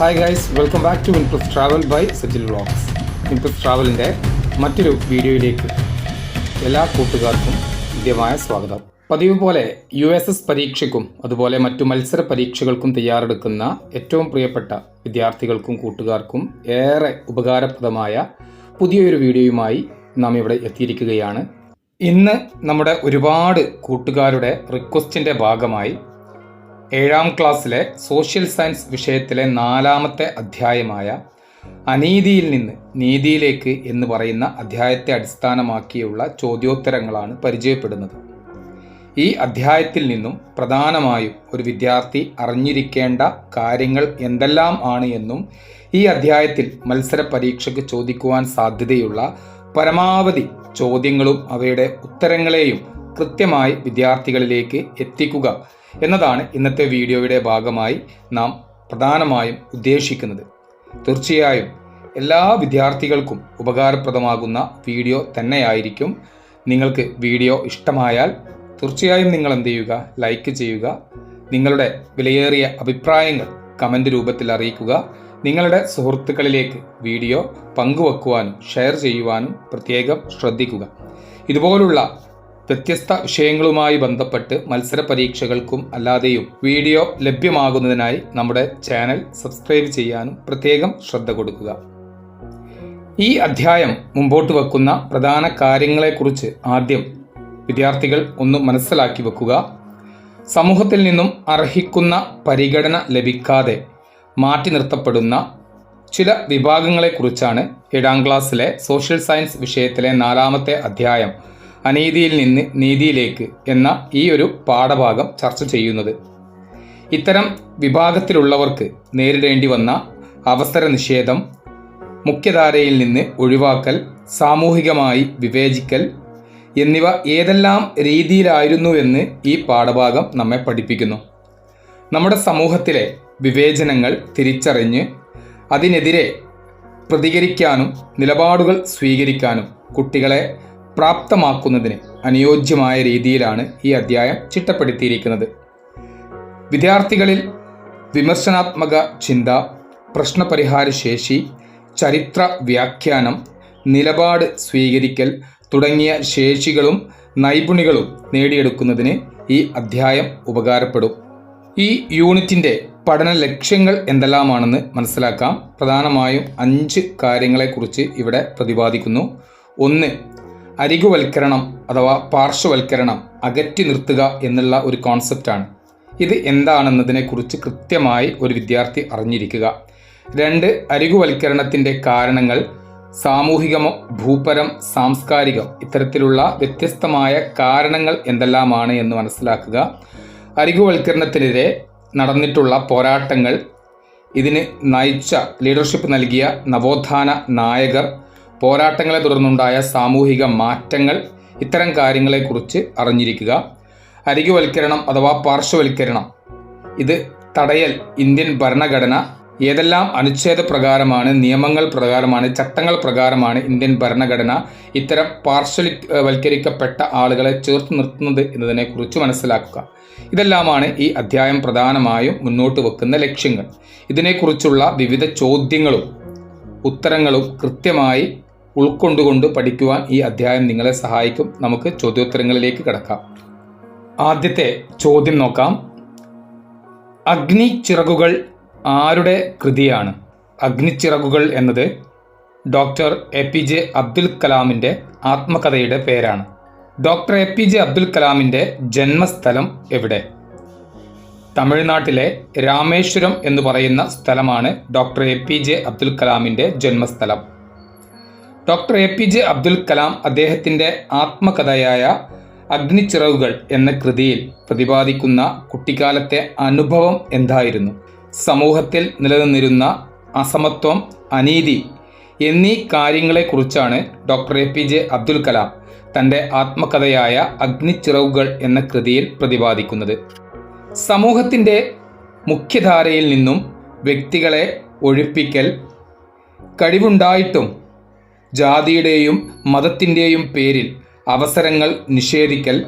Hi guys welcome back to in plus travel by Sajil vlogs in plus ട്രാവലിന്റെ മറ്റൊരു വീഡിയോയിലേക്ക് എല്ലാ കൂട്ടുകാർക്കും ഹൃദ്യമായ സ്വാഗതം. പതിവ് പോലെ യു എസ് എസ് പരീക്ഷയ്ക്കും അതുപോലെ മറ്റു മത്സര പരീക്ഷകൾക്കും തയ്യാറെടുക്കുന്ന ഏറ്റവും പ്രിയപ്പെട്ട വിദ്യാർത്ഥികൾക്കും കൂട്ടുകാർക്കും ഏറെ ഉപകാരപ്രദമായ പുതിയൊരു വീഡിയോയുമായി നാം ഇവിടെ എത്തിയിരിക്കുകയാണ്. ഇന്ന് നമ്മുടെ ഒരുപാട് കൂട്ടുകാരുടെ റിക്വസ്റ്റിന്റെ ഭാഗമായി ഏഴാം ക്ലാസ്സിലെ സോഷ്യൽ സയൻസ് വിഷയത്തിലെ നാലാമത്തെ അധ്യായമായ അനീതിയിൽ നിന്ന് നീതിയിലേക്ക് എന്ന് പറയുന്ന അധ്യായത്തെ അടിസ്ഥാനമാക്കിയുള്ള ചോദ്യോത്തരങ്ങളാണ് പരിചയപ്പെടുന്നത്. ഈ അധ്യായത്തിൽ നിന്നും പ്രധാനമായും ഒരു വിദ്യാർത്ഥി അറിഞ്ഞിരിക്കേണ്ട കാര്യങ്ങൾ എന്തെല്ലാം ആണ് എന്നും ഈ അധ്യായത്തിൽ മത്സര പരീക്ഷയ്ക്ക് ചോദിക്കുവാൻ സാധ്യതയുള്ള പരമാവധി ചോദ്യങ്ങളും അവയുടെ ഉത്തരങ്ങളെയും കൃത്യമായി വിദ്യാർത്ഥികളിലേക്ക് എത്തിക്കുക എന്നതാണ് ഇന്നത്തെ വീഡിയോയുടെ ഭാഗമായി നാം പ്രധാനമായും ഉദ്ദേശിക്കുന്നത്. തീർച്ചയായും എല്ലാ വിദ്യാർത്ഥികൾക്കും ഉപകാരപ്രദമാകുന്ന വീഡിയോ തന്നെയായിരിക്കും. നിങ്ങൾക്ക് വീഡിയോ ഇഷ്ടമായാൽ തീർച്ചയായും നിങ്ങൾ എന്ത് ചെയ്യുക? ലൈക്ക് ചെയ്യുക. നിങ്ങളുടെ വിലയേറിയ അഭിപ്രായങ്ങൾ കമന്റ് രൂപത്തിൽ അറിയിക്കുക. നിങ്ങളുടെ സുഹൃത്തുക്കളിലേക്ക് വീഡിയോ പങ്കുവെക്കുവാനും ഷെയർ ചെയ്യുവാനും പ്രത്യേകം ശ്രദ്ധിക്കുക. ഇതുപോലുള്ള വ്യത്യസ്ത വിഷയങ്ങളുമായി ബന്ധപ്പെട്ട് മത്സര പരീക്ഷകൾക്കും അല്ലാതെയും വീഡിയോ ലഭ്യമാകുന്നതിനായി നമ്മുടെ ചാനൽ സബ്സ്ക്രൈബ് ചെയ്യാനും പ്രത്യേകം ശ്രദ്ധ കൊടുക്കുക. ഈ അധ്യായം മുമ്പോട്ട് വെക്കുന്ന പ്രധാന കാര്യങ്ങളെക്കുറിച്ച് ആദ്യം വിദ്യാർത്ഥികൾ ഒന്ന് മനസ്സിലാക്കി വെക്കുക. സമൂഹത്തിൽ നിന്നും അർഹിക്കുന്ന പരിഗണന ലഭിക്കാതെ മാറ്റി നിർത്തപ്പെടുന്ന ചില വിഭാഗങ്ങളെക്കുറിച്ചാണ് ഏഴാം ക്ലാസ്സിലെ സോഷ്യൽ സയൻസ് വിഷയത്തിലെ നാലാമത്തെ അധ്യായം അനീതിയിൽ നിന്ന് നീതിയിലേക്ക് എന്ന ഈ ഒരു പാഠഭാഗം ചർച്ച ചെയ്യുന്നത്. ഇത്തരം വിഭാഗത്തിലുള്ളവർക്ക് നേരിടേണ്ടി വന്ന അവസര നിഷേധം മുഖ്യധാരയിൽ നിന്ന് ഒഴിവാക്കൽ സാമൂഹികമായി വിവേചിക്കൽ എന്നിവ ഏതെല്ലാം രീതിയിലായിരുന്നു എന്ന് ഈ പാഠഭാഗം നമ്മെ പഠിപ്പിക്കുന്നു. നമ്മുടെ സമൂഹത്തിലെ വിവേചനങ്ങൾ തിരിച്ചറിഞ്ഞ് അതിനെതിരെ പ്രതികരിക്കാനും നിലപാടുകൾ സ്വീകരിക്കാനും കുട്ടികളെ പ്രാപ്തമാക്കുന്നതിന് അനുയോജ്യമായ രീതിയിലാണ് ഈ അധ്യായം ചിട്ടപ്പെടുത്തിയിരിക്കുന്നത്. വിദ്യാർത്ഥികളിൽ വിമർശനാത്മക ചിന്ത പ്രശ്നപരിഹാര ശേഷി ചരിത്ര വ്യാഖ്യാനം നിലപാട് സ്വീകരിക്കൽ തുടങ്ങിയ ശേഷികളും നൈപുണികളും നേടിയെടുക്കുന്നതിന് ഈ അധ്യായം ഉപകാരപ്പെടും. ഈ യൂണിറ്റിന്റെ പഠന ലക്ഷ്യങ്ങൾ എന്തെല്ലാമാണെന്ന് മനസ്സിലാക്കാം. പ്രധാനമായും അഞ്ച് കാര്യങ്ങളെക്കുറിച്ച് ഇവിടെ പ്രതിപാദിക്കുന്നു. ഒന്ന് അരികുവൽക്കരണം അഥവാ പാർശ്വവൽക്കരണം അകറ്റി നിർത്തുക എന്നുള്ള ഒരു കോൺസെപ്റ്റാണ് ഇത് എന്താണെന്നതിനെക്കുറിച്ച് കൃത്യമായി ഒരു വിദ്യാർത്ഥി അറിഞ്ഞിരിക്കുക. രണ്ട് അരികുവൽക്കരണത്തിന്റെ കാരണങ്ങൾ സാമൂഹികമോ ഭൂപരം സാംസ്കാരികം ഇത്തരത്തിലുള്ള വ്യത്യസ്തമായ കാരണങ്ങൾ എന്തെല്ലാമാണ് എന്ന് മനസ്സിലാക്കുക. അരികുവൽക്കരണത്തിനെതിരെ നടന്നിട്ടുള്ള പോരാട്ടങ്ങൾ ഇതിന് നയിച്ച ലീഡർഷിപ്പ് നൽകിയ നവോത്ഥാന നായകർ പോരാട്ടങ്ങളെ തുടർന്നുണ്ടായ സാമൂഹിക മാറ്റങ്ങൾ ഇത്തരം കാര്യങ്ങളെക്കുറിച്ച് അറിഞ്ഞിരിക്കുക. അരികുവൽക്കരണം അഥവാ പാർശ്വവൽക്കരണം. ഇത് തടയൽ ഇന്ത്യൻ ഭരണഘടന ഏതെല്ലാം അനുച്ഛേദ പ്രകാരമാണ് നിയമങ്ങൾ പ്രകാരമാണ് ചട്ടങ്ങൾ പ്രകാരമാണ് ഇന്ത്യൻ ഭരണഘടന ഇത്തരം പാർശ്വലി വൽക്കരിക്കപ്പെട്ട ആളുകളെ ചേർത്ത് നിർത്തുന്നത് എന്നതിനെക്കുറിച്ച് മനസ്സിലാക്കുക. ഇതെല്ലാമാണ് ഈ അധ്യായം പ്രധാനമായും മുന്നോട്ട് വെക്കുന്ന ലക്ഷ്യങ്ങൾ. ഇതിനെക്കുറിച്ചുള്ള വിവിധ ചോദ്യങ്ങളും ഉത്തരങ്ങളും കൃത്യമായി ഉൾക്കൊണ്ടുകൊണ്ട് പഠിക്കുവാൻ ഈ അധ്യായം നിങ്ങളെ സഹായിക്കും. നമുക്ക് ചോദ്യോത്തരങ്ങളിലേക്ക് കിടക്കാം. ആദ്യത്തെ ചോദ്യം നോക്കാം. അഗ്നി ചിറകുകൾ ആരുടെ കൃതിയാണ്? അഗ്നിച്ചിറകുകൾ എന്നത് doctor A P J Abdul കലാമിന്റെ ആത്മകഥയുടെ പേരാണ്. Doctor A P J Abdul കലാമിന്റെ ജന്മസ്ഥലം എവിടെ? തമിഴ്നാട്ടിലെ രാമേശ്വരം എന്ന് പറയുന്ന സ്ഥലമാണ് doctor A P J Abdul കലാമിന്റെ ജന്മസ്ഥലം. Doctor A P J Abdul Kalam അദ്ദേഹത്തിന്റെ ആത്മകഥയായ അഗ്നിച്ചിറവുകൾ എന്ന കൃതിയിൽ പ്രതിപാദിക്കുന്ന കുട്ടിക്കാലത്തെ അനുഭവം എന്തായിരുന്നു? സമൂഹത്തിൽ നിലനിന്നിരുന്ന അസമത്വം അനീതി എന്നീ കാര്യങ്ങളെക്കുറിച്ചാണ് doctor A P J Abdul Kalam തന്റെ ആത്മകഥയായ അഗ്നിച്ചിറവുകൾ എന്ന കൃതിയിൽ പ്രതിപാദിക്കുന്നത്. സമൂഹത്തിന്റെ മുഖ്യധാരയിൽ നിന്നും വ്യക്തികളെ ഒഴിപ്പിക്കൽ കഴിവുണ്ടായിട്ടും ജാതിയുടെയും മതത്തിന്റെയും പേരിൽ അവസരങ്ങൾ നിഷേധിക്കൽ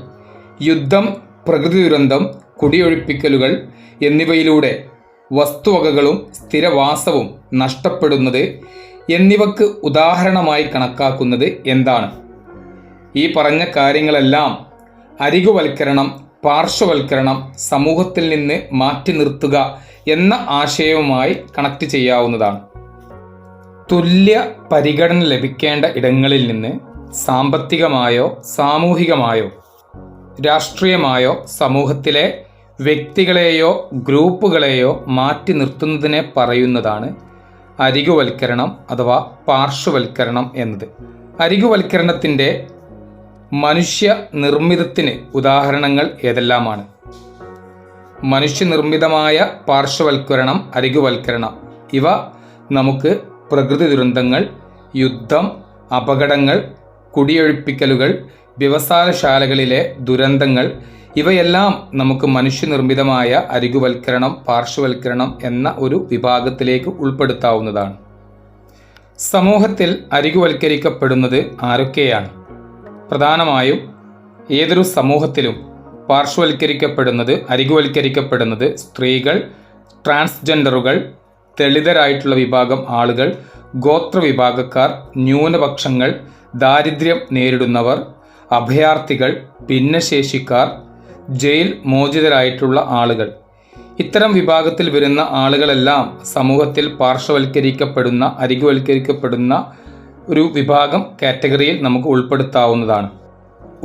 യുദ്ധം പ്രകൃതി ദുരന്തം കുടിയൊഴിപ്പിക്കലുകൾ എന്നിവയിലൂടെ വസ്തുവകകളും സ്ഥിരവാസവും നഷ്ടപ്പെടുന്നത് എന്നിവക്ക് ഉദാഹരണമായി കണക്കാക്കുന്നത് എന്താണ്? ഈ പറഞ്ഞ കാര്യങ്ങളെല്ലാം അരികുവൽക്കരണം പാർശ്വവൽക്കരണം സമൂഹത്തിൽ നിന്ന് മാറ്റി നിർത്തുക എന്ന ആശയവുമായി കണക്ട് ചെയ്യാവുന്നതാണ്. തുല്യ പരിഗണന ലഭിക്കേണ്ട ഇടങ്ങളിൽ നിന്ന് സാമ്പത്തികമായോ സാമൂഹികമായോ രാഷ്ട്രീയമായോ സമൂഹത്തിലെ വ്യക്തികളെയോ ഗ്രൂപ്പുകളെയോ മാറ്റി നിർത്തുന്നതിനെ പറയുന്നതാണ് അരികുവൽക്കരണം അഥവാ പാർശ്വവൽക്കരണം എന്നത്. അരികുവൽക്കരണത്തിന്റെ മനുഷ്യ നിർമ്മിതത്തിന് ഉദാഹരണങ്ങൾ ഏതെല്ലാമാണ്? മനുഷ്യനിർമ്മിതമായ പാർശ്വവൽക്കരണം അരികുവൽക്കരണം. ഇവ നമുക്ക് പ്രകൃതി ദുരന്തങ്ങൾ യുദ്ധം അപകടങ്ങൾ കുടിയൊഴിപ്പിക്കലുകൾ വ്യവസായശാലകളിലെ ദുരന്തങ്ങൾ ഇവയെല്ലാം നമുക്ക് മനുഷ്യനിർമ്മിതമായ അരികുവൽക്കരണം പാർശ്വവൽക്കരണം എന്ന ഒരു വിഭാഗത്തിലേക്ക് ഉൾപ്പെടുത്താവുന്നതാണ്. സമൂഹത്തിൽ അരികുവൽക്കരിക്കപ്പെടുന്നത് ആരൊക്കെയാണ്? പ്രധാനമായും ഏതൊരു സമൂഹത്തിലും പാർശ്വവൽക്കരിക്കപ്പെടുന്നത് അരികുവൽക്കരിക്കപ്പെടുന്നത് സ്ത്രീകൾ ട്രാൻസ്ജെൻഡറുകൾ ദളിതരായിട്ടുള്ള വിഭാഗം ആളുകൾ ഗോത്ര വിഭാഗക്കാർ ന്യൂനപക്ഷങ്ങൾ ദാരിദ്ര്യം നേരിടുന്നവർ അഭയാർത്ഥികൾ ഭിന്നശേഷിക്കാർ ജയിൽ മോചിതരായിട്ടുള്ള ആളുകൾ. ഇത്തരം വിഭാഗത്തിൽ വരുന്ന ആളുകളെല്ലാം സമൂഹത്തിൽ പാർശ്വവൽക്കരിക്കപ്പെടുന്ന അരികുവൽക്കരിക്കപ്പെടുന്ന ഒരു വിഭാഗം കാറ്റഗറിയിൽ നമുക്ക് ഉൾപ്പെടുത്താവുന്നതാണ്.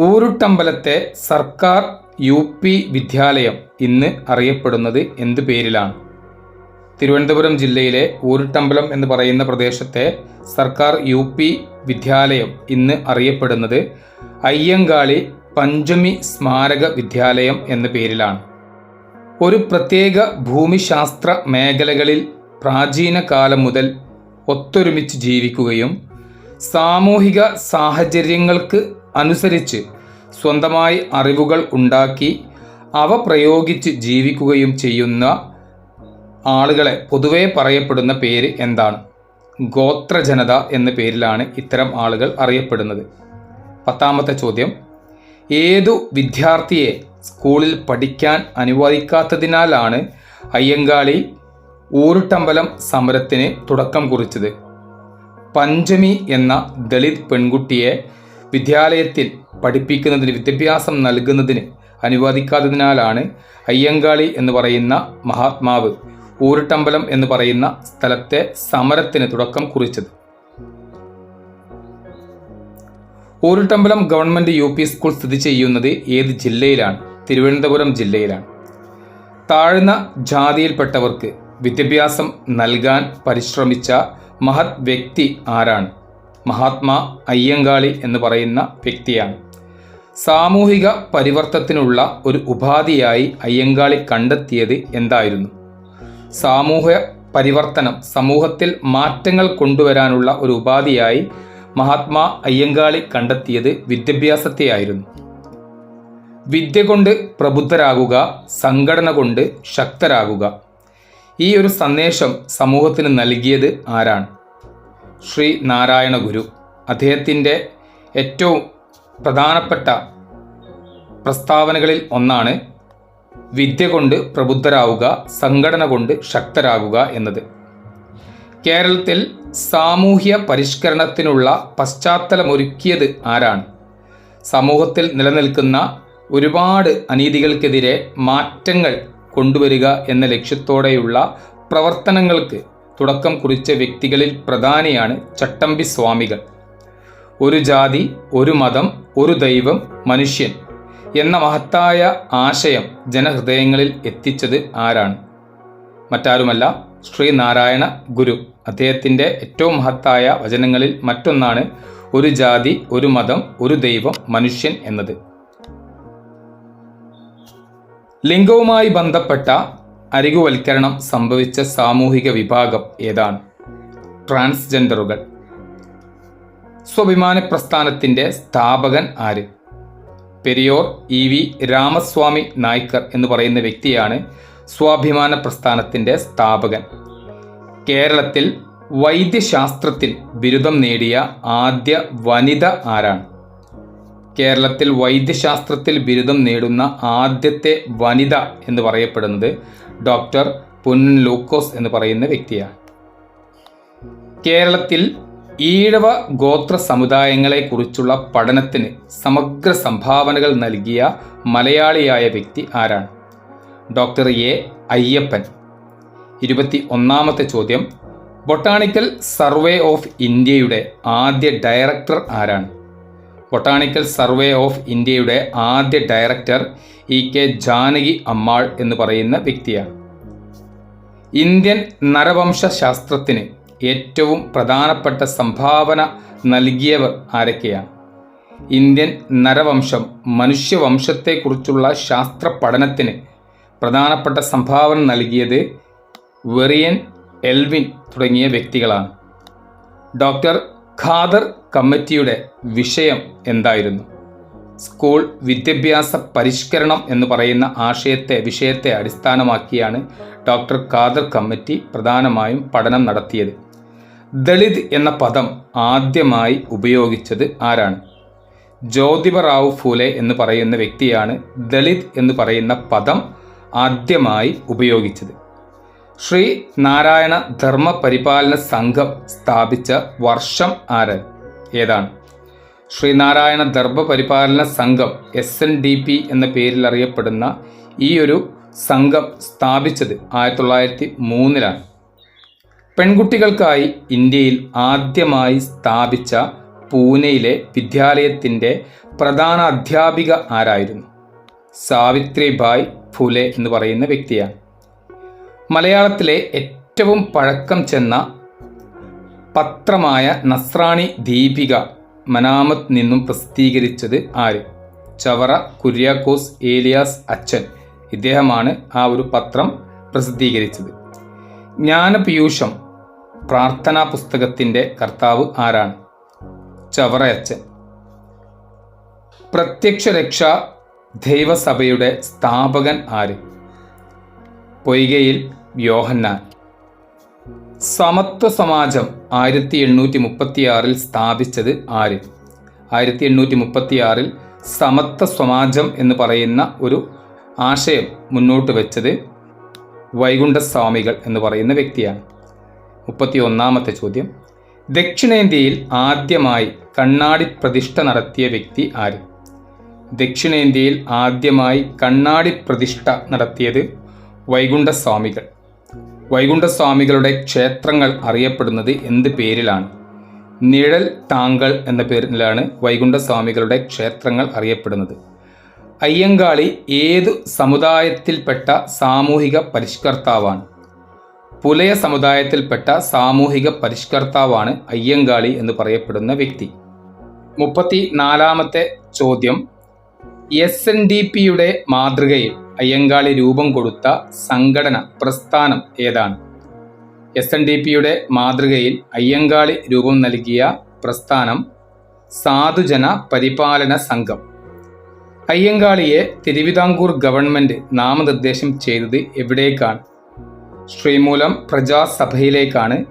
ഊരുട്ടമ്പലത്തെ സർക്കാർ യു പി വിദ്യാലയം ഇന്ന് അറിയപ്പെടുന്നത് എന്ത് പേരിലാണ്? തിരുവനന്തപുരം ജില്ലയിലെ ഊരുട്ടമ്പലം എന്ന് പറയുന്ന പ്രദേശത്തെ സർക്കാർ യു പി വിദ്യാലയം ഇന്ന് അറിയപ്പെടുന്നത് അയ്യങ്കാളി പഞ്ചമി സ്മാരക വിദ്യാലയം എന്ന പേരിലാണ്. ഒരു പ്രത്യേക ഭൂമിശാസ്ത്ര മേഖലകളിൽ പ്രാചീന കാലം മുതൽ ഒത്തൊരുമിച്ച് ജീവിക്കുകയും സാമൂഹിക സാഹചര്യങ്ങൾക്ക് അനുസരിച്ച് സ്വന്തമായി അറിവുകൾ ഉണ്ടാക്കി അവ പ്രയോഗിച്ച് ജീവിക്കുകയും ചെയ്യുന്ന ആളുകളെ പൊതുവെ പറയപ്പെടുന്ന പേര് എന്താണ്? ഗോത്രജനത എന്ന പേരിലാണ് ഇത്തരം ആളുകൾ അറിയപ്പെടുന്നത്. പത്താമത്തെ ചോദ്യം. ഏതു വിദ്യാർത്ഥിയെ സ്കൂളിൽ പഠിക്കാൻ അനുവദിക്കാത്തതിനാലാണ് അയ്യങ്കാളി ഊരുട്ടമ്പലം സമരത്തിന് തുടക്കം കുറിച്ചത്? പഞ്ചമി എന്ന ദളിത് പെൺകുട്ടിയെ വിദ്യാലയത്തിൽ പഠിപ്പിക്കുന്നതിന് വിദ്യാഭ്യാസം നൽകുന്നതിന് അനുവദിക്കാത്തതിനാലാണ് അയ്യങ്കാളി എന്ന് പറയുന്ന മഹാത്മാവ് ഊരുട്ടമ്പലം എന്ന് പറയുന്ന സ്ഥലത്തെ സമരത്തിന് തുടക്കം കുറിച്ചത്. Uruttambalam government U P school സ്ഥിതി ചെയ്യുന്നത് ഏത് ജില്ലയിലാണ്? തിരുവനന്തപുരം ജില്ലയിലാണ്. താഴ്ന്ന ജാതിയിൽപ്പെട്ടവർക്ക് വിദ്യാഭ്യാസം നൽകാൻ പരിശ്രമിച്ച മഹത് വ്യക്തി ആരാണ്? മഹാത്മാ അയ്യങ്കാളി എന്ന് പറയുന്ന വ്യക്തിയാണ്. സാമൂഹിക പരിവർത്തനത്തിനുള്ള ഒരു ഉപാധിയായി അയ്യങ്കാളി കണ്ടെത്തിയത് എന്തായിരുന്നു? സാമൂഹ്യ പരിവർത്തനം സമൂഹത്തിൽ മാറ്റങ്ങൾ കൊണ്ടുവരാനുള്ള ഒരു ഉപാധിയായി മഹാത്മാ അയ്യങ്കാളി കണ്ടെത്തിയത് വിദ്യാഭ്യാസത്തെയായിരുന്നു. വിദ്യ കൊണ്ട് പ്രബുദ്ധരാകുക സംഘടന കൊണ്ട് ശക്തരാകുക. ഈ ഒരു സന്ദേശം സമൂഹത്തിന് നൽകിയത് ആരാണ്? ശ്രീ നാരായണ ഗുരു. അദ്ദേഹത്തിന്റെ ഏറ്റവും പ്രധാനപ്പെട്ട പ്രസ്താവനകളിൽ ഒന്നാണ് വിദ്യ കൊണ്ട് പ്രബുദ്ധരാവുക സംഘടന കൊണ്ട് ശക്തരാകുക എന്നത്. കേരളത്തിൽ സാമൂഹ്യ പരിഷ്കരണത്തിനുള്ള പശ്ചാത്തലമൊരുക്കിയത് ആരാണ്? സമൂഹത്തിൽ നിലനിൽക്കുന്ന ഒരുപാട് അനീതികൾക്കെതിരെ മാറ്റങ്ങൾ കൊണ്ടുവരിക എന്ന ലക്ഷ്യത്തോടെയുള്ള പ്രവർത്തനങ്ങൾക്ക് തുടക്കം കുറിച്ച വ്യക്തികളിൽ പ്രധാനിയാണ് ചട്ടമ്പി സ്വാമികൾ. ഒരു ജാതി ഒരു മതം ഒരു ദൈവം മനുഷ്യൻ. എന്ന മഹത്തായ ആശയം ജനഹൃദയങ്ങളിൽ എത്തിച്ചത് ആരാണ്? മറ്റാരുമല്ല ശ്രീനാരായണ ഗുരു. അദ്ദേഹത്തിന്റെ ഏറ്റവും മഹത്തായ വചനങ്ങളിൽ മറ്റൊന്നാണ് ഒരു ജാതി ഒരു മതം ഒരു ദൈവം മനുഷ്യൻ എന്നത്. ലിംഗവുമായി ബന്ധപ്പെട്ട അരികുവൽക്കരണം സംഭവിച്ച സാമൂഹിക വിഭാഗം ഏതാണ്? ട്രാൻസ്ജെൻഡറുകൾ. സ്വാഭിമാന പ്രസ്ഥാനത്തിന്റെ സ്ഥാപകൻ ആര്? പെരിയോർ ഇ വി രാമസ്വാമി നായ്ക്കർ എന്ന് പറയുന്ന വ്യക്തിയാണ് സ്വാഭിമാന പ്രസ്ഥാനത്തിന്റെ സ്ഥാപകൻ. കേരളത്തിൽ വൈദ്യശാസ്ത്രത്തിൽ ബിരുദം നേടിയ ആദ്യ വനിത ആരാണ്? കേരളത്തിൽ വൈദ്യശാസ്ത്രത്തിൽ ബിരുദം നേടുന്ന ആദ്യത്തെ വനിത എന്ന് പറയപ്പെടുന്നത് ഡോക്ടർ പൊന്നൻ ലൂക്കോസ് എന്ന് പറയുന്ന വ്യക്തിയാണ്. കേരളത്തിൽ ഈഴവ ഗോത്ര സമുദായങ്ങളെക്കുറിച്ചുള്ള പഠനത്തിന് സമഗ്ര സംഭാവനകൾ നൽകിയ മലയാളിയായ വ്യക്തി ആരാണ്? Doctor A. അയ്യപ്പൻ. ഇരുപത്തി ഒന്നാമത്തെ ചോദ്യം. ബൊട്ടാണിക്കൽ സർവേ ഓഫ് ഇന്ത്യയുടെ ആദ്യ ഡയറക്ടർ ആരാണ്? ബൊട്ടാണിക്കൽ സർവേ ഓഫ് ഇന്ത്യയുടെ ആദ്യ director E K Janaki Ammal എന്ന് പറയുന്ന വ്യക്തിയാണ്. ഇന്ത്യൻ നരവംശ ശാസ്ത്രത്തിന് ഏറ്റവും പ്രധാനപ്പെട്ട സംഭാവന നൽകിയവർ ആരൊക്കെയാണ്? ഇന്ത്യൻ നരവംശം മനുഷ്യവംശത്തെക്കുറിച്ചുള്ള ശാസ്ത്ര പഠനത്തിന് പ്രധാനപ്പെട്ട സംഭാവന നൽകിയത് വെറിയൻ എൽവിൻ തുടങ്ങിയ വ്യക്തികളാണ്. ഡോക്ടർ ഖാദർ കമ്മിറ്റിയുടെ വിഷയം എന്തായിരുന്നു? സ്കൂൾ വിദ്യാഭ്യാസ പരിഷ്കരണം എന്ന് പറയുന്ന ആശയത്തെ വിഷയത്തെ അടിസ്ഥാനമാക്കിയാണ് ഡോക്ടർ ഖാദർ കമ്മിറ്റി പ്രധാനമായും പഠനം നടത്തിയത്. ദളിത് എന്ന പദം ആദ്യമായി ഉപയോഗിച്ചത് ആരാണ്? ജ്യോതിബറാവു ഫൂലെ എന്ന് പറയുന്ന വ്യക്തിയാണ് ദളിത് എന്ന് പറയുന്ന പദം ആദ്യമായി ഉപയോഗിച്ചത്. ശ്രീ നാരായണ ധർമ്മ പരിപാലന സംഘം സ്ഥാപിച്ച വർഷം ആര്? ഏതാണ്? ശ്രീനാരായണ ധർമ്മ പരിപാലന സംഘം എസ് എൻ ഡി പി എന്ന പേരിൽ അറിയപ്പെടുന്ന ഈ ഒരു സംഘം സ്ഥാപിച്ചത് ആയിരത്തി തൊള്ളായിരത്തി മൂന്നിലാണ്. പെൺകുട്ടികൾക്കായി ഇന്ത്യയിൽ ആദ്യമായി സ്ഥാപിച്ച പൂനെയിലെ വിദ്യാലയത്തിന്റെ പ്രധാന അധ്യാപിക ആരായിരുന്നു? സാവിത്രിബായ് ഫുലെ എന്ന് പറയുന്ന വ്യക്തിയാണ്. മലയാളത്തിലെ ഏറ്റവും പഴക്കം ചെന്ന പത്രമായ നസ്രാണി ദീപിക മനാമത്ത് നിന്നും പ്രസിദ്ധീകരിച്ചത് ആര്? ചവറ കുര്യാക്കോസ് ഏലിയാസ് അച്ഛൻ. ഇദ്ദേഹമാണ് ആ ഒരു പത്രം പ്രസിദ്ധീകരിച്ചത്. ജ്ഞാനപീയൂഷം പ്രാർത്ഥനാ പുസ്തകത്തിന്റെ കർത്താവ് ആരാണ്? ചവറയച്ചൻ. പ്രത്യക്ഷ രക്ഷ ദൈവസഭയുടെ സ്ഥാപകൻ ആര്? പൊയ്കയിൽ യോഹന്നാൻ. സമത്വ സമാജം ആയിരത്തി എണ്ണൂറ്റി മുപ്പത്തിയാറിൽ സ്ഥാപിച്ചത് ആര്? ആയിരത്തി എണ്ണൂറ്റി മുപ്പത്തിയാറിൽ സമത്വ സമാജം എന്ന് പറയുന്ന ഒരു ആശയം മുന്നോട്ട് വെച്ചത് വൈകുണ്ഠസ്വാമികൾ എന്ന് പറയുന്ന വ്യക്തിയാണ്. മുപ്പത്തി ഒന്നാമത്തെ ചോദ്യം. ദക്ഷിണേന്ത്യയിൽ ആദ്യമായി കണ്ണാടി പ്രതിഷ്ഠ നടത്തിയ വ്യക്തി ആര്? ദക്ഷിണേന്ത്യയിൽ ആദ്യമായി കണ്ണാടി പ്രതിഷ്ഠ നടത്തിയത് വൈകുണ്ഠസ്വാമികൾ. വൈകുണ്ഠസ്വാമികളുടെ ക്ഷേത്രങ്ങൾ അറിയപ്പെടുന്നത് എന്ത് പേരിലാണ്? നിഴൽ താങ്കൾ എന്ന പേരിലാണ് വൈകുണ്ഠസ്വാമികളുടെ ക്ഷേത്രങ്ങൾ അറിയപ്പെടുന്നത്. അയ്യങ്കാളി ഏതു സമുദായത്തിൽപ്പെട്ട സാമൂഹിക പരിഷ്കർത്താവാണ്? പുലയ സമുദായത്തിൽപ്പെട്ട സാമൂഹിക പരിഷ്കർത്താവാണ് അയ്യങ്കാളി എന്ന് പറയപ്പെടുന്ന വ്യക്തി. മുപ്പത്തി നാലാമത്തെ ചോദ്യം. എസ് എൻ ഡി പിയുടെ മാതൃകയിൽ അയ്യങ്കാളി രൂപം കൊടുത്ത സംഘടന പ്രസ്ഥാനം ഏതാണ്? എസ് എൻ ഡി പിയുടെ മാതൃകയിൽ അയ്യങ്കാളി രൂപം നൽകിയ പ്രസ്ഥാനം സാധുജന പരിപാലന സംഘം. അയ്യങ്കാളിയെ തിരുവിതാംകൂർ ഗവൺമെന്റ് നാമനിർദ്ദേശം ചെയ്തത് എവിടേക്കാണ്? ശ്രീമൂലം പ്രജാസഭയിലേക്കാണ്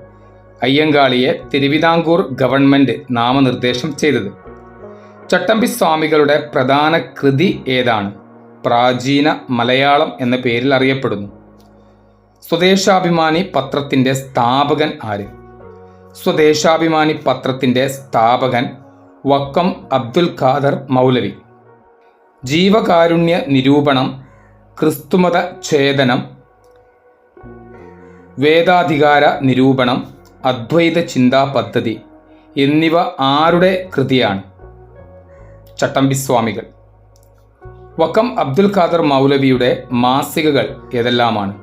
അയ്യങ്കാളിയെ തിരുവിതാംകൂർ ഗവൺമെന്റ് നാമനിർദ്ദേശം ചെയ്തത്. ചട്ടമ്പി സ്വാമികളുടെ പ്രധാന കൃതി ഏതാണ്? പ്രാചീന മലയാളം എന്ന പേരിൽ അറിയപ്പെടുന്നു. സ്വദേശാഭിമാനി പത്രത്തിന്റെ സ്ഥാപകൻ ആര്? സ്വദേശാഭിമാനി പത്രത്തിന്റെ സ്ഥാപകൻ വക്കം അബ്ദുൽ ഖാദർ മൗലവി. ജീവകാരുണ്യ നിരൂപണം ക്രിസ്തുമത ഛേദനം വേദാധികാര നിരൂപണം അദ്വൈത ചിന്താ പദ്ധതി എന്നിവ ആരുടെ കൃതിയാണ്? ചട്ടമ്പിസ്വാമികൾ. വക്കം അബ്ദുൽ ഖാദർ മൗലവിയുടെ മാസികകൾ ഏതെല്ലാമാണ്?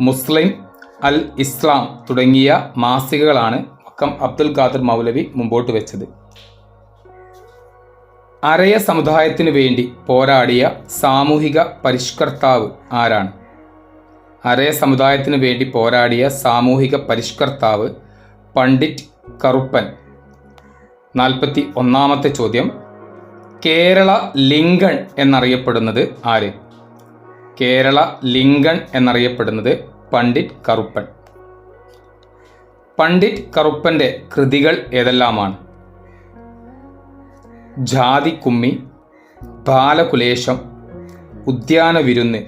മുസ്ലിം അൽ ഇസ്ലാം തുടങ്ങിയ മാസികകളാണ് വക്കം അബ്ദുൽ ഖാദർ മൗലവി മുമ്പോട്ട് വെച്ചത്. അരയ സമുദായത്തിനു വേണ്ടി പോരാടിയ സാമൂഹിക പരിഷ്കർത്താവ് ആരാണ്? അരയ സമുദായത്തിനു വേണ്ടി പോരാടിയ സാമൂഹിക പരിഷ്കർത്താവ് പണ്ഡിറ്റ് കറുപ്പൻ. നാൽപ്പത്തി ഒന്നാമത്തെ ചോദ്യം. കേരള ലിംഗൺ എന്നറിയപ്പെടുന്നത് ആര്? കേരള ലിംഗൺ എന്നറിയപ്പെടുന്നത് പണ്ഡിറ്റ് കറുപ്പൻ. പണ്ഡിറ്റ് കറുപ്പന്റെ കൃതികൾ ഏതെല്ലാമാണ്? ജാതി കുമ്മി ബാലകുലേശം ഉദ്യാന വിരുന്ന്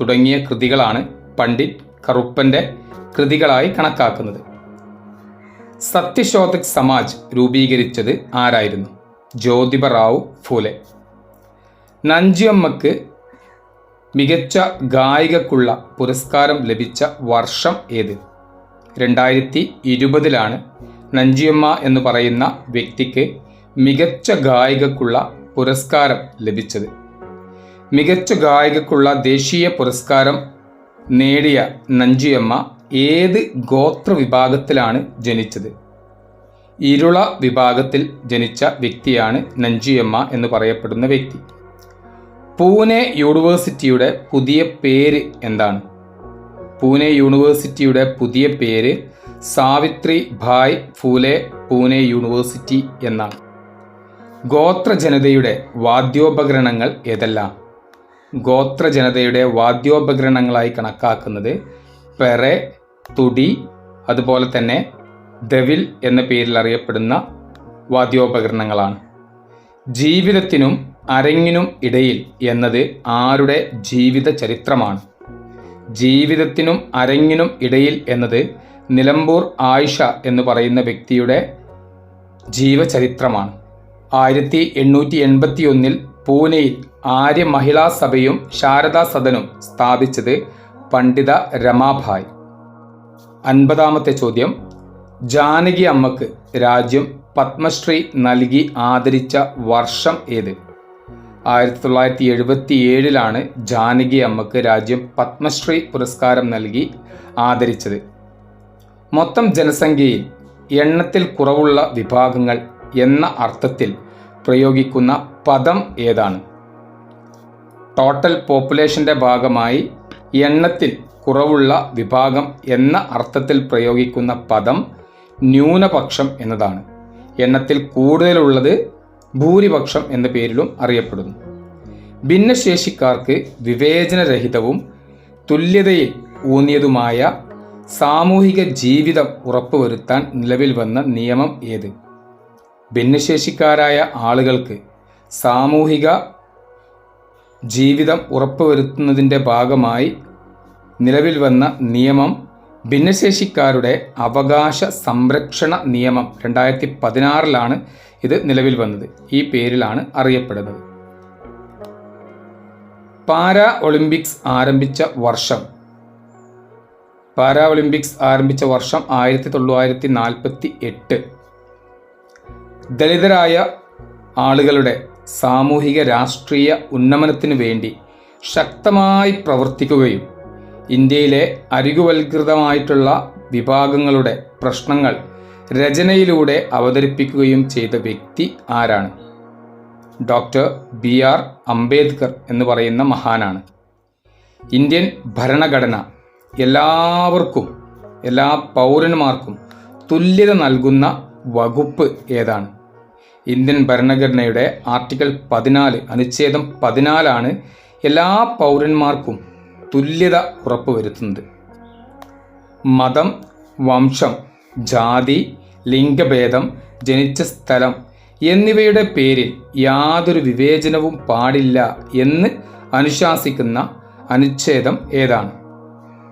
തുടങ്ങിയ കൃതികളാണ് പണ്ഡിറ്റ് കറുപ്പന്റെ കൃതികളായി കണക്കാക്കുന്നത്. സത്യശോധക് സമാജ് രൂപീകരിച്ചത് ആരായിരുന്നു? ജ്യോതിബ റാവു ഫൂലെ. നഞ്ചിയമ്മക്ക് മികച്ച ഗായികക്കുള്ള പുരസ്കാരം ലഭിച്ച വർഷം ഏത്? രണ്ടായിരത്തി ഇരുപതിലാണ് നഞ്ചിയമ്മ എന്ന് പറയുന്ന വ്യക്തിക്ക് മികച്ച ഗായികക്കുള്ള പുരസ്കാരം ലഭിച്ചത്. മികച്ച ഗായികക്കുള്ള ദേശീയ പുരസ്കാരം നേടിയ നഞ്ചിയമ്മ ഏത് ഗോത്ര വിഭാഗത്തിലാണ് ജനിച്ചത്? ഇരുള വിഭാഗത്തിൽ ജനിച്ച വ്യക്തിയാണ് നഞ്ചിയമ്മ എന്ന് പറയപ്പെടുന്ന വ്യക്തി. പൂനെ യൂണിവേഴ്സിറ്റിയുടെ പുതിയ പേര് എന്താണ്? പൂനെ യൂണിവേഴ്സിറ്റിയുടെ പുതിയ പേര് സാവിത്രി ഭായ് ഫൂലെ പൂനെ യൂണിവേഴ്സിറ്റി എന്നാണ്. ഗോത്ര ജനതയുടെ വാദ്യോപകരണങ്ങൾ ഏതെല്ലാം? ഗോത്ര ജനതയുടെ വാദ്യോപകരണങ്ങളായി കണക്കാക്കുന്നത് പെറെ തുടി അതുപോലെ തന്നെ ദവിൽ എന്ന പേരിൽ അറിയപ്പെടുന്ന വാദ്യോപകരണങ്ങളാണ്. ജീവിതത്തിനും അരങ്ങിനും ഇടയിൽ എന്നത് ആരുടെ ജീവിത ചരിത്രമാണ്. ജീവിതത്തിനും അരങ്ങിനും ഇടയിൽ എന്നത് നിലമ്പൂർ ആയിഷ എന്ന് പറയുന്ന വ്യക്തിയുടെ ജീവചരിത്രമാണ്. ആയിരത്തി എണ്ണൂറ്റി എൺപത്തി ഒന്നിൽ പൂനെയിൽ ആര്യ മഹിളാ സഭയും ശാരദാ സദനും സ്ഥാപിച്ചത് പണ്ഡിത രമാഭായ്. അൻപതാമത്തെ ചോദ്യം. ജാനകി അമ്മയ്ക്ക് രാജ്യം പത്മശ്രീ നൽകി ആദരിച്ച വർഷം ഏത്? ആയിരത്തി തൊള്ളായിരത്തി എഴുപത്തി ഏഴിലാണ് ജാനകി അമ്മയ്ക്ക് രാജ്യം പത്മശ്രീ പുരസ്കാരം നൽകി ആദരിച്ചത്. മൊത്തം ജനസംഖ്യയിൽ എണ്ണത്തിൽ കുറവുള്ള വിഭാഗങ്ങൾ എന്ന അർത്ഥത്തിൽ പ്രയോഗിക്കുന്ന പദം ഏതാണ്? ടോട്ടൽ പോപ്പുലേഷന്റെ ഭാഗമായി എണ്ണത്തിൽ കുറവുള്ള വിഭാഗം എന്ന അർത്ഥത്തിൽ പ്രയോഗിക്കുന്ന പദം ന്യൂനപക്ഷം എന്നതാണ്. എണ്ണത്തിൽ കൂടുതലുള്ളത് ഭൂരിപക്ഷം എന്ന പേരിലും അറിയപ്പെടുന്നു. ഭിന്നശേഷിക്കാർക്ക് വിവേചനരഹിതവും തുല്യതയിൽ ഊന്നിയതുമായ സാമൂഹിക ജീവിതം ഉറപ്പുവരുത്താൻ നിലവിൽ വന്ന നിയമം ഏത്? ഭിന്നശേഷിക്കാരായ ആളുകൾക്ക് സാമൂഹിക ജീവിതം ഉറപ്പുവരുത്തുന്നതിന്റെ ഭാഗമായി നിലവിൽ വന്ന നിയമം ഭിന്നശേഷിക്കാരുടെ അവകാശ സംരക്ഷണ നിയമം രണ്ടായിരത്തി പതിനാറിലാണ് ഇത് നിലവിൽ വന്നത്. ഈ പേരിലാണ് അറിയപ്പെടുന്നത്. പാരാ ഒളിമ്പിക്സ് ആരംഭിച്ച വർഷം പാരാ ഒളിമ്പിക്സ് ആരംഭിച്ച വർഷം ആയിരത്തി തൊള്ളായിരത്തി നാൽപ്പത്തി എട്ട് ദളിതരായ ആളുകളുടെ സാമൂഹിക രാഷ്ട്രീയ ഉന്നമനത്തിനു വേണ്ടി ശക്തമായി പ്രവർത്തിക്കുകയും ഇന്ത്യയിലെ അരികുവൽകൃതമായിട്ടുള്ള വിഭാഗങ്ങളുടെ പ്രശ്നങ്ങൾ രചനയിലൂടെ അവതരിപ്പിക്കുകയും ചെയ്ത വ്യക്തി ആരാണ്? ഡോക്ടർ ബി ആർ അംബേദ്കർ എന്ന് പറയുന്ന മഹാനാണ്. ഇന്ത്യൻ ഭരണഘടന എല്ലാവർക്കും എല്ലാ പൗരന്മാർക്കും തുല്യത നൽകുന്ന വകുപ്പ് ഏതാണ്? ഇന്ത്യൻ ഭരണഘടനയുടെ ആർട്ടിക്കിൾ പതിനാല് അനുച്ഛേദം പതിനാലാണ് എല്ലാ പൗരന്മാർക്കും തുല്യത ഉറപ്പുവരുത്തുന്നത്. മതം വംശം ജാതി ലിംഗഭേദം ജനിച്ച സ്ഥലം എന്നിവയുടെ പേരിൽ യാതൊരു വിവേചനവും പാടില്ല എന്ന് അനുശാസിക്കുന്ന അനുച്ഛേദം ഏതാണ്?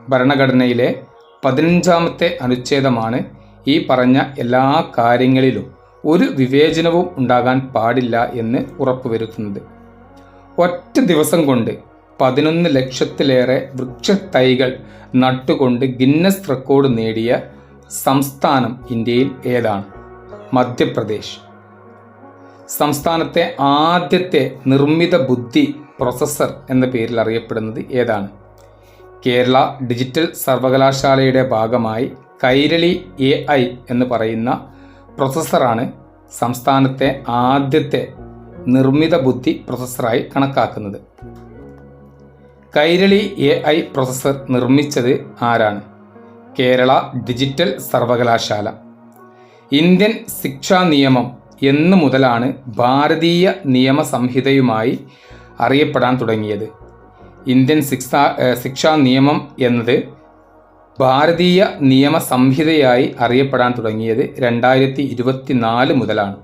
ഭരണഘടനയിലെ പതിനഞ്ചാമത്തെ അനുച്ഛേദമാണ് ഈ പറഞ്ഞ എല്ലാ കാര്യങ്ങളിലും ഒരു വിവേചനവും ഉണ്ടാകാൻ പാടില്ല എന്ന് ഉറപ്പുവരുത്തുന്നത്. ഒറ്റ ദിവസം കൊണ്ട് പതിനൊന്ന് ലക്ഷത്തിലേറെ വൃക്ഷത്തൈകൾ നട്ടുകൊണ്ട് ഗിന്നസ് റെക്കോർഡ് നേടിയ സംസ്ഥാനം ഇന്ത്യയിൽ ഏതാണ്? മധ്യപ്രദേശ്. സംസ്ഥാനത്തെ ആദ്യത്തെ നിർമ്മിത ബുദ്ധി പ്രൊസസ്സർ എന്ന പേരിൽ അറിയപ്പെടുന്നത് ഏതാണ്? കേരള ഡിജിറ്റൽ സർവകലാശാലയുടെ ഭാഗമായി കൈരളി എ എന്ന് പറയുന്ന പ്രൊസസ്സറാണ് സംസ്ഥാനത്തെ ആദ്യത്തെ നിർമ്മിത ബുദ്ധി പ്രൊസസ്സറായി കണക്കാക്കുന്നത്. കൈരളി എ ഐ പ്രൊസസ്സർ നിർമ്മിച്ചത് ആരാണ്? കേരള ഡിജിറ്റൽ സർവകലാശാല. ഇന്ത്യൻ ശിക്ഷാ നിയമം എന്നു മുതലാണ് ഭാരതീയ നിയമ സംഹിതയുമായി അറിയപ്പെടാൻ തുടങ്ങിയത്. ഇന്ത്യൻ ശിക്ഷാ ശിക്ഷാ നിയമം എന്നത് ഭാരതീയ നിയമ സംഹിതയായി അറിയപ്പെടാൻ തുടങ്ങിയത് രണ്ടായിരത്തി ഇരുപത്തിനാല് മുതലാണ്.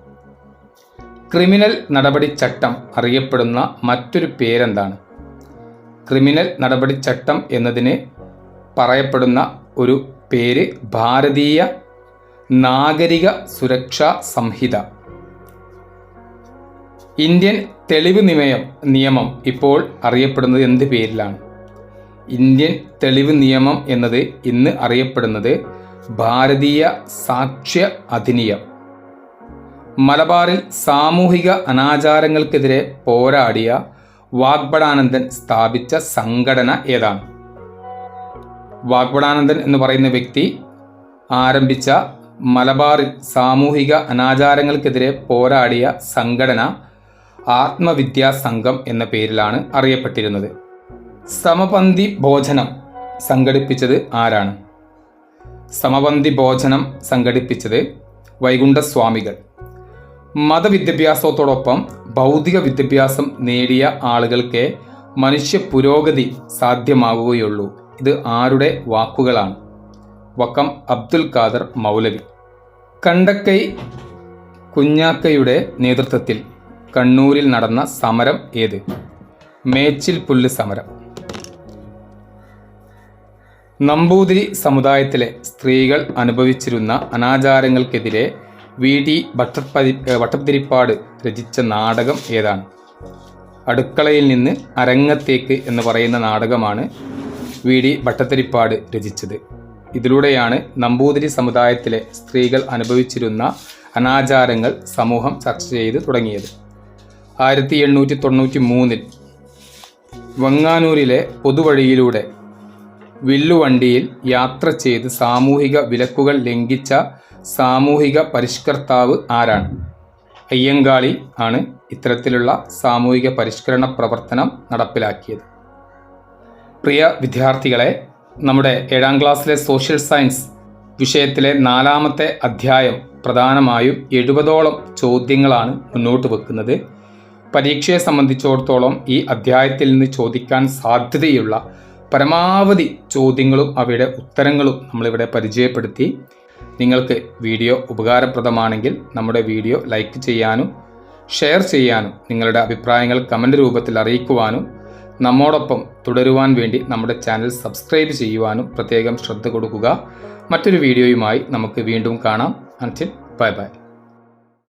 ക്രിമിനൽ നടപടിച്ചട്ടം അറിയപ്പെടുന്ന മറ്റൊരു പേരെന്താണ്? ക്രിമിനൽ നടപടിച്ചട്ടം എന്നതിന് പറയപ്പെടുന്ന ഒരു പേര് ഭാരതീയ നാഗരിക സുരക്ഷാ സംഹിത. ഇന്ത്യൻ തെളിവ് നിമയം നിയമം ഇപ്പോൾ അറിയപ്പെടുന്നത് എന്ത് പേരിലാണ്? ഇന്ത്യൻ തെളിവ് നിയമം എന്നത് ഇന്ന് അറിയപ്പെടുന്നത് ഭാരതീയ സാക്ഷ്യ അധിനിയം. മലബാറിൽ സാമൂഹിക അനാചാരങ്ങൾക്കെതിരെ പോരാടിയ വാഗ്ബടാനന്ദൻ സ്ഥാപിച്ച സംഘടന ഏതാണ്? വാഗ്ബടാനന്ദൻ എന്ന് പറയുന്ന വ്യക്തി ആരംഭിച്ച മലബാറിൽ സാമൂഹിക അനാചാരങ്ങൾക്കെതിരെ പോരാടിയ സംഘടന ആത്മവിദ്യാ സംഘം എന്ന പേരിലാണ് അറിയപ്പെട്ടിരുന്നത്. സമപന്തി ഭോജനം സംഘടിപ്പിച്ചത് ആരാണ്? സമപന്തി ഭോജനം സംഘടിപ്പിച്ചത് വൈകുണ്ഠസ്വാമികൾ. മതവിദ്യാഭ്യാസത്തോടൊപ്പം ഭൗതിക വിദ്യാഭ്യാസം നേടിയ ആളുകൾക്ക് മനുഷ്യ പുരോഗതി സാധ്യമാവുകയുള്ളൂ. ഇത് ആരുടെ വാക്കുകളാണ്? വക്കം അബ്ദുൽ ഖാദർ മൗലവി. കണ്ടക്കൈ കുഞ്ഞാക്കയുടെ നേതൃത്വത്തിൽ കണ്ണൂരിൽ നടന്ന സമരം ഏത്? മേച്ചിൽ പുല്ല് സമരം. നമ്പൂതിരി സമുദായത്തിലെ സ്ത്രീകൾ അനുഭവിച്ചിരുന്ന അനാചാരങ്ങൾക്കെതിരെ വി ഡി ഭട്ടപ്പതി വട്ടത്തിരിപ്പാട് രചിച്ച നാടകം ഏതാണ്? അടുക്കളയിൽ നിന്ന് അരങ്ങത്തേക്ക് എന്ന് പറയുന്ന നാടകമാണ് വി ഡി ഭട്ടത്തിരിപ്പാട് രചിച്ചത്. ഇതിലൂടെയാണ് നമ്പൂതിരി സമുദായത്തിലെ സ്ത്രീകൾ അനുഭവിച്ചിരുന്ന അനാചാരങ്ങൾ സമൂഹം ചർച്ച ചെയ്ത് തുടങ്ങിയത്. ആയിരത്തി എണ്ണൂറ്റി തൊണ്ണൂറ്റി മൂന്നിൽ വങ്ങാനൂരിലെ പൊതുവഴിയിലൂടെ വില്ലുവണ്ടിയിൽ യാത്ര ചെയ്ത് സാമൂഹിക വിലക്കുകൾ ലംഘിച്ച സാമൂഹിക പരിഷ്കർത്താവ് ആരാണ്? അയ്യങ്കാളി ആണ് ഇത്തരത്തിലുള്ള സാമൂഹിക പരിഷ്കരണ പ്രവർത്തനം നടപ്പിലാക്കിയത്. പ്രിയ വിദ്യാർത്ഥികളെ നമ്മുടെ ഏഴാം ക്ലാസ്സിലെ സോഷ്യൽ സയൻസ് വിഷയത്തിലെ നാലാമത്തെ അധ്യായം പ്രധാനമായും എഴുപതോളം ചോദ്യങ്ങളാണ് മുന്നോട്ട് വെക്കുന്നത്. പരീക്ഷയെ സംബന്ധിച്ചിടത്തോളം ഈ അധ്യായത്തിൽ നിന്ന് ചോദിക്കാൻ സാധ്യതയുള്ള പരമാവധി ചോദ്യങ്ങളും അവയുടെ ഉത്തരങ്ങളും നമ്മളിവിടെ പരിചയപ്പെടുത്തി. നിങ്ങൾക്ക് വീഡിയോ ഉപകാരപ്രദമാണെങ്കിൽ നമ്മുടെ വീഡിയോ ലൈക്ക് ചെയ്യാനും ഷെയർ ചെയ്യാനും നിങ്ങളുടെ അഭിപ്രായങ്ങൾ കമന്റ് രൂപത്തിൽ അറിയിക്കുവാനും നമ്മോടൊപ്പം തുടരുവാൻ വേണ്ടി നമ്മുടെ ചാനൽ സബ്സ്ക്രൈബ് ചെയ്യുവാനും പ്രത്യേകം ശ്രദ്ധ കൊടുക്കുക. മറ്റൊരു വീഡിയോയുമായി നമുക്ക് വീണ്ടും കാണാം. Ansin bye bye